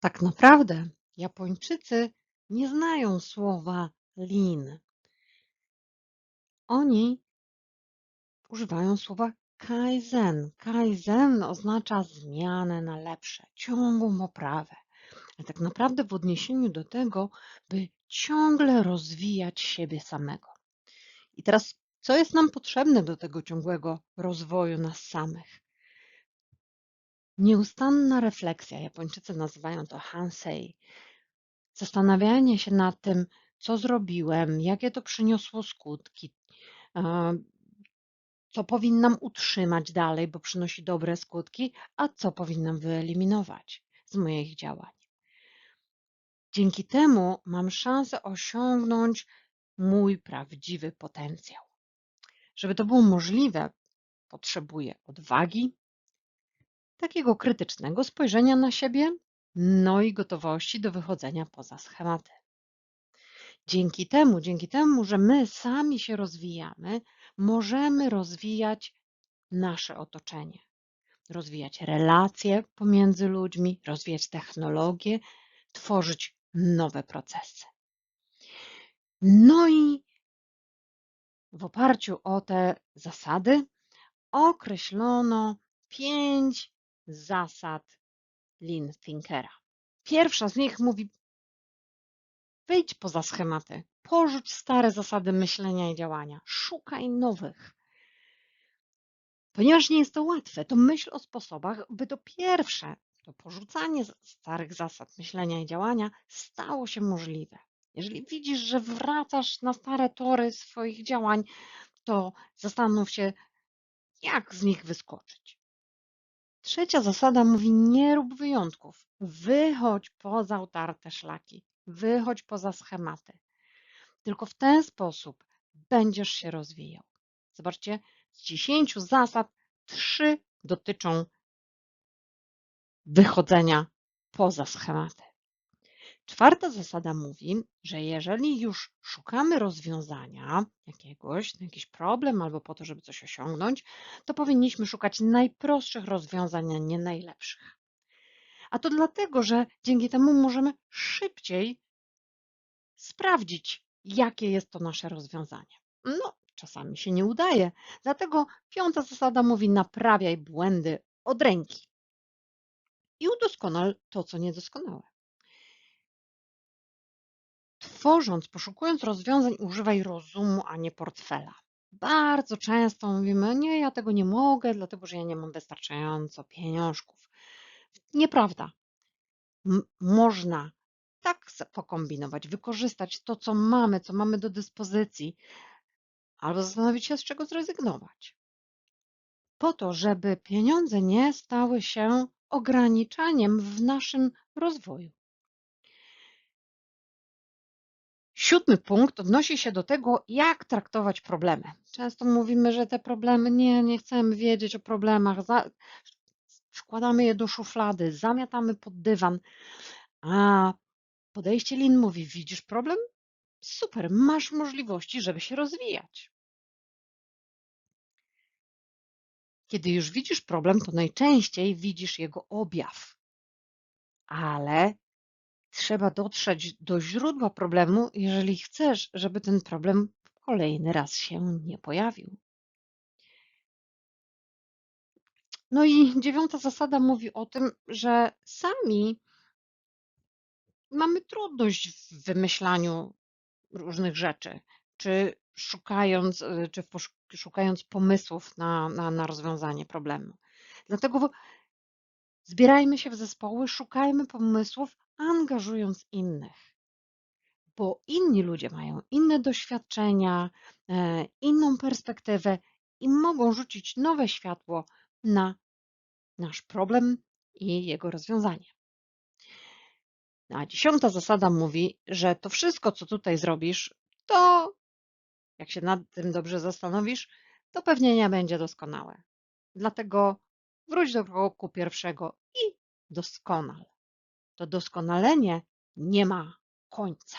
Tak naprawdę Japończycy nie znają słowa "lean". Oni używają słowa kaizen. Kaizen oznacza zmianę na lepsze, ciągłą poprawę. Ale tak naprawdę w odniesieniu do tego, by ciągle rozwijać siebie samego. I teraz, co jest nam potrzebne do tego ciągłego rozwoju nas samych? Nieustanna refleksja, Japończycy nazywają to hansei. Zastanawianie się nad tym, co zrobiłem, jakie to przyniosło skutki, co powinnam utrzymać dalej, bo przynosi dobre skutki, a co powinnam wyeliminować z moich działań. Dzięki temu mam szansę osiągnąć mój prawdziwy potencjał. Żeby to było możliwe, potrzebuję odwagi, takiego krytycznego spojrzenia na siebie, no i gotowości do wychodzenia poza schematy. Dzięki temu, dzięki temu, że my sami się rozwijamy, możemy rozwijać nasze otoczenie, rozwijać relacje pomiędzy ludźmi, rozwijać technologię, tworzyć nowe procesy. No i w oparciu o te zasady określono pięć zasad Lean Thinkera. Pierwsza z nich mówi: wyjdź poza schematy, porzuć stare zasady myślenia i działania, szukaj nowych. Ponieważ nie jest to łatwe, to myśl o sposobach, by to pierwsze, to porzucanie starych zasad myślenia i działania stało się możliwe. Jeżeli widzisz, że wracasz na stare tory swoich działań, to zastanów się, jak z nich wyskoczyć. Trzecia zasada mówi: nie rób wyjątków. Wychodź poza utarte szlaki, wychodź poza schematy. Tylko w ten sposób będziesz się rozwijał. Zobaczcie, z dziesięciu zasad trzy dotyczą wychodzenia poza schematy. Czwarta zasada mówi, że jeżeli już szukamy rozwiązania jakiegoś, na jakiś problem albo po to, żeby coś osiągnąć, to powinniśmy szukać najprostszych rozwiązań, a nie najlepszych. A to dlatego, że dzięki temu możemy szybciej sprawdzić, jakie jest to nasze rozwiązanie. No, czasami się nie udaje. Dlatego piąta zasada mówi: naprawiaj błędy od ręki i udoskonal to, co niedoskonałe. Tworząc, poszukując rozwiązań, używaj rozumu, a nie portfela. Bardzo często mówimy, nie, ja tego nie mogę, dlatego że ja nie mam wystarczająco pieniążków. Nieprawda. M można tak pokombinować, wykorzystać to, co mamy, co mamy do dyspozycji, albo zastanowić się, z czego zrezygnować. Po to, żeby pieniądze nie stały się ograniczaniem w naszym rozwoju. Siódmy punkt odnosi się do tego, jak traktować problemy. Często mówimy, że te problemy nie, nie chcemy wiedzieć o problemach, za, wkładamy je do szuflady, zamiatamy pod dywan, a podejście Lin mówi: Widzisz problem? Super, masz możliwości, żeby się rozwijać. Kiedy już widzisz problem, to najczęściej widzisz jego objaw, ale trzeba dotrzeć do źródła problemu, jeżeli chcesz, żeby ten problem kolejny raz się nie pojawił. No i dziewiąta zasada mówi o tym, że sami mamy trudność w wymyślaniu różnych rzeczy, czy szukając, czy szukając pomysłów na, na, na rozwiązanie problemu. Dlatego zbierajmy się w zespoły, szukajmy pomysłów, angażując innych. Bo inni ludzie mają inne doświadczenia, e, inną perspektywę i mogą rzucić nowe światło na nasz problem i jego rozwiązanie. A dziesiąta zasada mówi, że to wszystko, co tutaj zrobisz, to jak się nad tym dobrze zastanowisz, to pewnie nie będzie doskonałe. Dlatego wróć do kroku pierwszego i doskonal. To doskonalenie nie ma końca.